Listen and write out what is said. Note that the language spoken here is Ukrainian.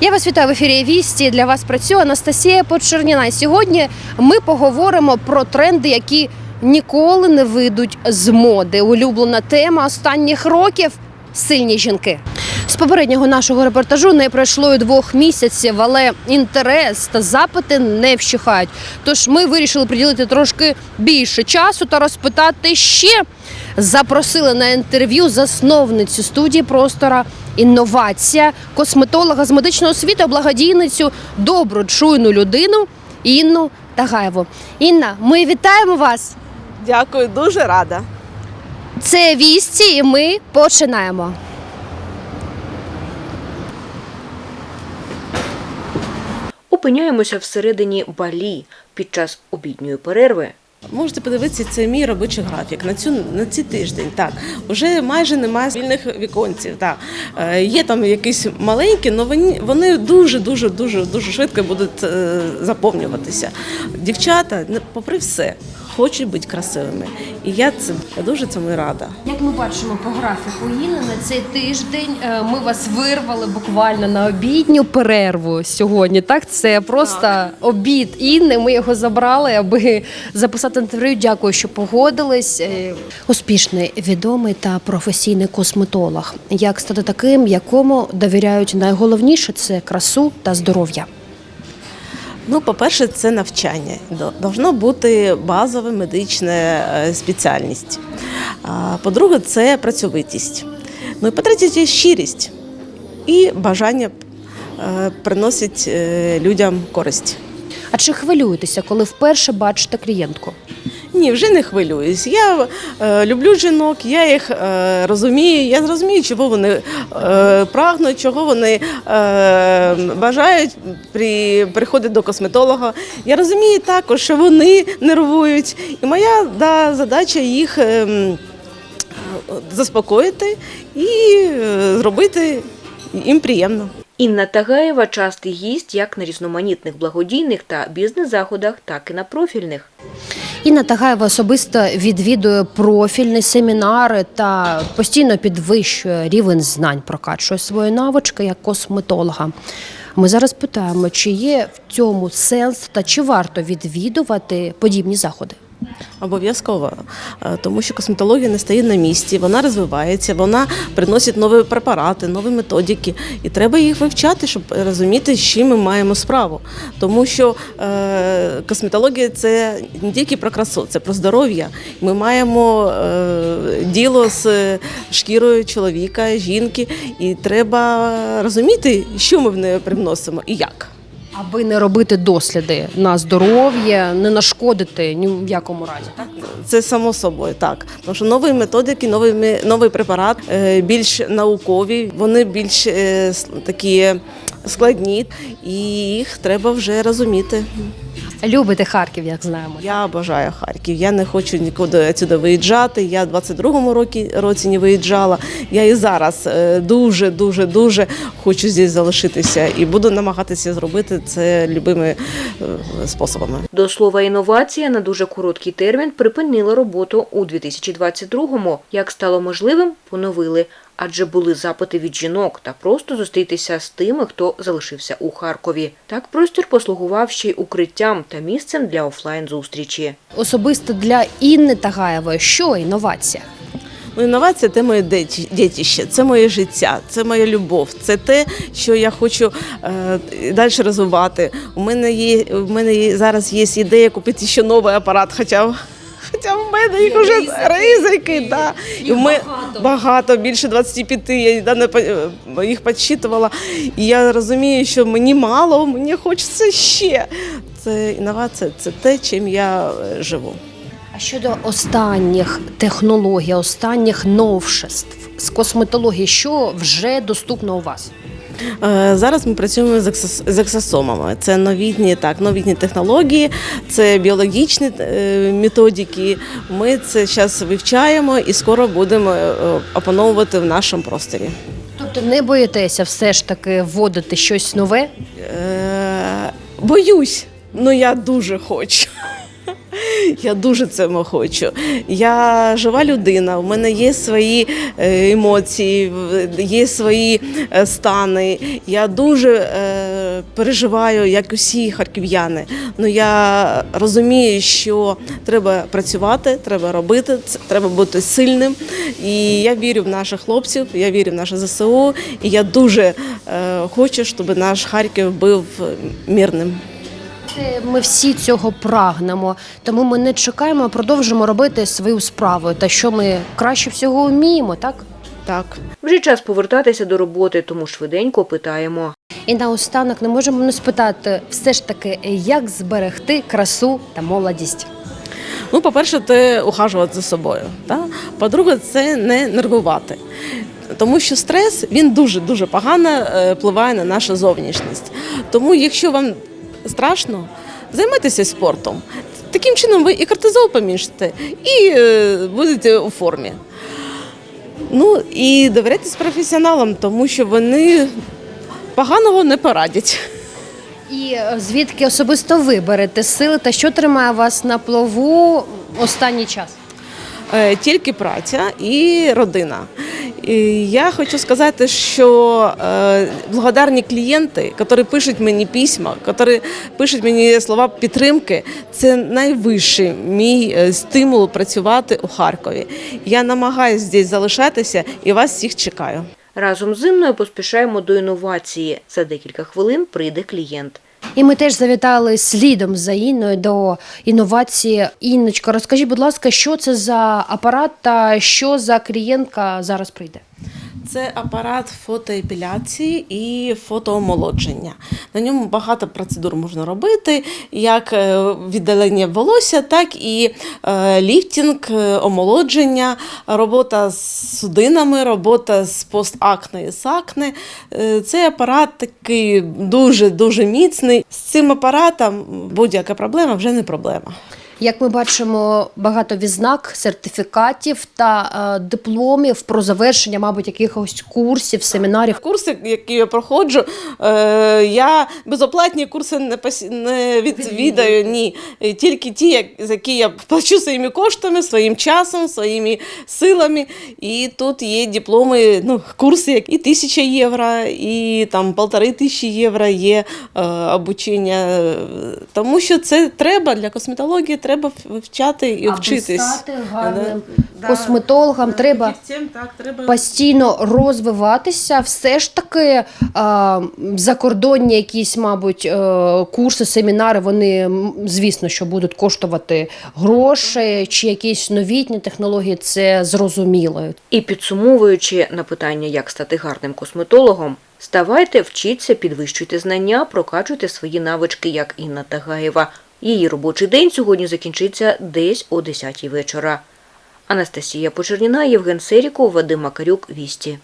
Я вас вітаю в ефірі Вісті. Для вас працює Анастасія Почерніна. Сьогодні ми поговоримо про тренди, які ніколи не вийдуть з моди. Улюблена тема останніх років сильні жінки. З попереднього нашого репортажу не пройшло і двох місяців, але інтерес та запити не вщухають. Тож ми вирішили приділити трошки більше часу та розпитати ще. Запросили на інтерв'ю засновницю студії простора інновація, косметолога з медичного освіти, благодійницю, добру, чуйну людину Інну Тагаєву. Інна, ми вітаємо вас. Дякую, дуже рада. Це вісті, і ми починаємо. Опиняємося всередині балі під час обідньої перерви. Можете подивитися, це мій робочий графік на цю на ці тиждень. Так вже майже немає вільних віконців. Так е, є там якісь маленькі, але вони, вони дуже дуже дуже дуже швидко будуть е, заповнюватися. Дівчата, не- попри все, хочуть бути красивими. І я це я дуже цьому рада. Як ми бачимо по графіку Інни, на цей тиждень е, ми вас вирвали буквально на обідню перерву сьогодні. Так, це просто обід Інни. Ми його забрали, аби записати інтерв'ю. Дякую, що погодились. Е, Успішний, відомий та професійний косметолог. Як стати таким, якому довіряють найголовніше це красу та здоров'я. Ну, по-перше, це навчання. До- Должно бути базова медична е, спеціальність. По-друге, це працьовитість. Ну і по-третє, це щирість і бажання е, приносить е, людям користь. А чи хвилюєтеся, коли вперше бачите клієнтку? Ні, вже не хвилююсь. Я е, люблю жінок, я їх е, розумію. Я зрозумію, чого вони е, прагнуть, чого вони е, бажають при приході до косметолога. Я розумію також, що вони нервують. І моя да, задача їх е, заспокоїти і е, зробити їм приємно. Інна Тагаєва частий гість як на різноманітних благодійних та бізнес-заходах, так і на профільних. Інна Тагаєва особисто відвідує профільні семінари та постійно підвищує рівень знань, прокачує свої навички як косметолога. Ми зараз питаємо, чи є в цьому сенс та чи варто відвідувати подібні заходи. Обов'язково, Е, тому що косметологія не стає на місці, вона розвивається, вона приносить нові препарати, нові методики, і треба їх вивчати, щоб розуміти, з чим ми маємо справу. Тому що е, косметологія це не тільки про красу, це про здоров'я. Ми маємо е, діло з шкірою чоловіка, жінки, і треба розуміти, що ми в неї привносимо і як. Аби не робити досліди на здоров'я, не нашкодити ні в якому разі. Так? Це само собою, так. Тому що нові методики, новий, новий препарат е, більш наукові, вони більш е, такі складні, і їх треба вже розуміти. Любите Харків, як знаємо. Я бажаю Харків. Я не хочу нікуди сюди виїжджати. Я в 22-му році, році не виїжджала. Я і зараз е, дуже, дуже, дуже хочу здесь залишитися і буду намагатися зробити це любими е, способами. До слова, інновація на дуже короткий термін припинила роботу у 2022-му. Як стало можливим, поновили. Адже були запити від жінок та просто зустрітися з тими, хто залишився у Харкові. Так простір послугував ще й укриттям та місцем для офлайн зустрічі. Особисто для Інни Тагаєвої, що інновація? Ну, інновація це моє дітище, це моє життя, це моя любов, це те, що я хочу е, далі розвивати. У мене є у мене є, зараз є ідея купити ще новий апарат, хоча. Хоча в мене їх вже ризики, да. І ми багато. більше 25, я недавно по- їх підсчитувала. І я розумію, що мені мало, мені хочеться ще. Це інновація, це те, чим я е, живу. А щодо останніх технологій, останніх новшеств з косметології, що вже доступно у вас? Е, Зараз ми працюємо з ексос- ексосомами. Це новітні, так, новітні технології, це біологічні е, методики. Ми це зараз вивчаємо і скоро будемо е, опановувати в нашому просторі. Тобто не боїтеся все ж таки вводити щось нове? Боюсь, але я дуже хочу. Я дуже цього хочу. Я жива людина, у мене є свої е, емоції, є свої е, стани. Я дуже е, переживаю, як усі харків'яни. Ну я розумію, що треба працювати, треба робити, треба бути сильним. І я вірю в наших хлопців, я вірю в наше ЗСУ. І я дуже хочу, щоб наш Харків був мирним. Е, Ми всі цього прагнемо, тому ми не чекаємо, а продовжимо робити свою справу, та що ми краще всього вміємо, так? Так. Вже час повертатися до роботи, тому швиденько питаємо. І наостанок не можемо не спитати, все ж таки, як зберегти красу та молодість. Ну, по-перше, це ухажувати за собою. Да? По-друге, це не нервувати. Тому що стрес він дуже дуже погано е, впливає на нашу зовнішність. Тому, якщо вам страшно, займайтеся спортом. Таким чином ви і кортизол поміжте, і е, будете у формі. Ну і довіряйтесь професіоналам, тому що вони поганого не порадять. І е, звідки особисто ви берете сили та що тримає вас на плаву останній час? Е, тільки праця і родина. Я хочу сказати, що е, благодарні клієнти, які пишуть мені письма, які пишуть мені слова підтримки, це найвищий мій е, стимул працювати у Харкові. Я намагаюся здесь залишатися і вас всіх чекаю. Разом з Інною поспішаємо до інновації. За декілька хвилин прийде клієнт. І ми теж завітали слідом за Інною до інновації. Інночка, розкажіть, будь ласка, що це за апарат та що за клієнтка зараз прийде? Це апарат фотоепіляції і фотоомолодження. На ньому багато процедур можна робити, як е, віддалення волосся, так і е, ліфтінг, е, омолодження, робота з судинами, робота з постакне і з акне. Е, Цей апарат такий дуже-дуже міцний. З цим апаратом будь-яка проблема вже не проблема. Як ми бачимо, багато відзнак, сертифікатів та е, дипломів про завершення, мабуть, якихось курсів, семінарів. Курси, які я проходжу, е, я безоплатні курси не, не відвідаю, ні. Тільки ті, за які я плачу своїми коштами, своїм часом, своїми силами. І тут є дипломи, ну, курси, як і тисяча євро, і там полтори тисячі євро є е, обучення. Тому що це треба для косметології, треба вивчати і Аби вчитись. стати гарним Да. косметологом, треба Фахівцем, так, треба постійно розвиватися. Все ж таки е, закордонні якісь, мабуть, е, курси, семінари, вони, м, звісно, що будуть коштувати гроші, чи якісь новітні технології, це зрозуміло. І підсумовуючи на питання, як стати гарним косметологом, ставайте, вчіться, підвищуйте знання, прокачуйте свої навички, як Інна Тагаєва. Її робочий день сьогодні закінчиться десь о 10 вечора. Анастасія Почерніна, Євген Серіков, Вадим Макарюк, Вісті.